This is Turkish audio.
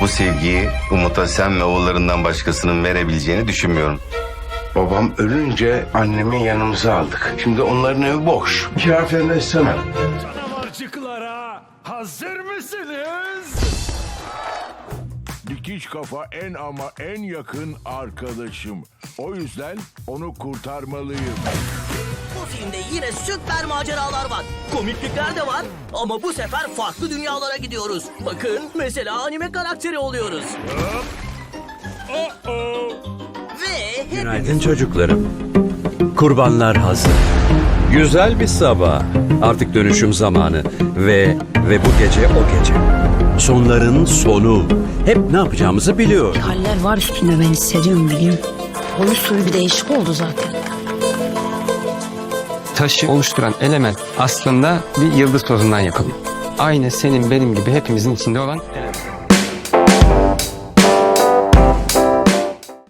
Bu sevgiyi Umut'a sen ve oğullarından başkasının verebileceğini düşünmüyorum. Babam ölünce annemi yanımıza aldık. Şimdi onların evi boş. Kira falan istemem. Canavarcıklara hazır mısınız? Dikiş kafa en ama en yakın arkadaşım. O yüzden onu kurtarmalıyım. Bu filmde yine süper maceralar var. Komiklikler de var ama bu sefer farklı dünyalara gidiyoruz. Bakın mesela anime karakteri oluyoruz. Ve hep Günaydın çocuklarım. Kurbanlar hazır. Güzel bir sabah. Artık dönüşüm zamanı. Ve ve bu gece o gece. Sonların sonu. Hep ne yapacağımızı biliyor. Haller var üstünde ben hissediyorum biliyorum. Onun suyu bir değişik oldu zaten. taşı oluşturan element aslında bir yıldız tozundan yapılıyor. Aynı senin benim gibi hepimizin içinde olan element.